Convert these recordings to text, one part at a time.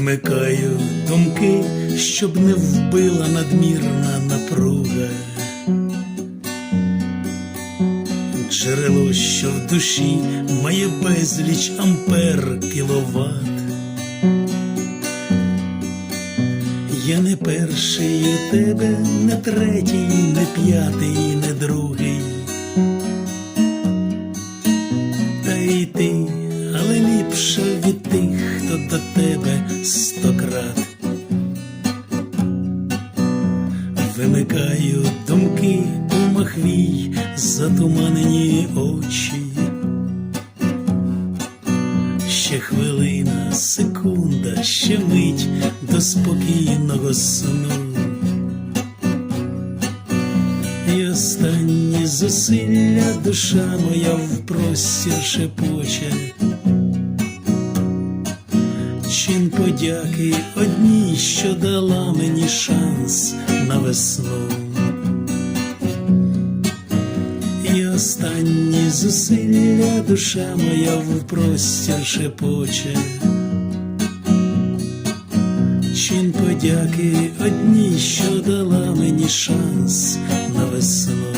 Вимикаю думки, щоб не вбила надмірна напруга. Джерело, що в душі має безліч ампер кіловат. Я не перший у тебе, не третій, не п'ятий, не другий. Та й ти, але ліпше від тих, хто до тебе сто крат. Вимикаю думки у махвій, затуманені очі. Ще хвилина, секунда, ще мить до спокійного сну. І останні зусилля душа моя в простір шепоче. Чин подяки одній, що дала мені шанс на весну. І останні зусилля душа моя в простір шепоче. Чин подяки одній, що дала мені шанс на весну.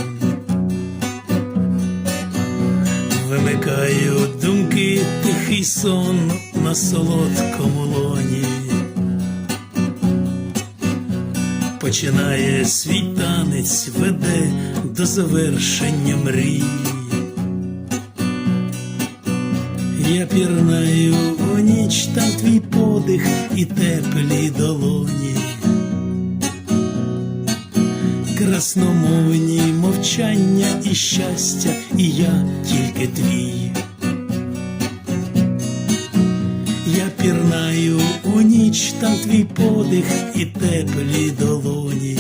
Вимикаю думки, тихий сон на солодкому лоні. Починає свій танець, веде до завершення мрій. Я пірнаю у ніч, там твій подих і теплі долоні. Красномовні мовчання і щастя, і я тільки твій. Я пірнаю у ніч, там твій подих і теплі долоні.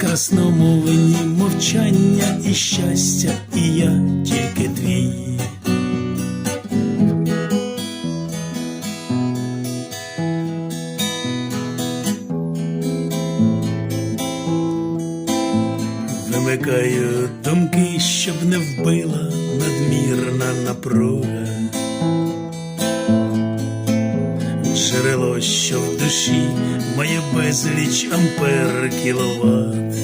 Красномовні мовчання і щастя, і я тільки твій. Вимикаю думки, щоб не вбила надмірна напруга. Джерело, що в душі має безліч ампер кіловат.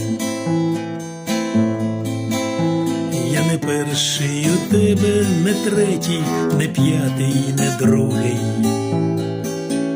Я не перший у тебе, не третій, не п'ятий, не другий.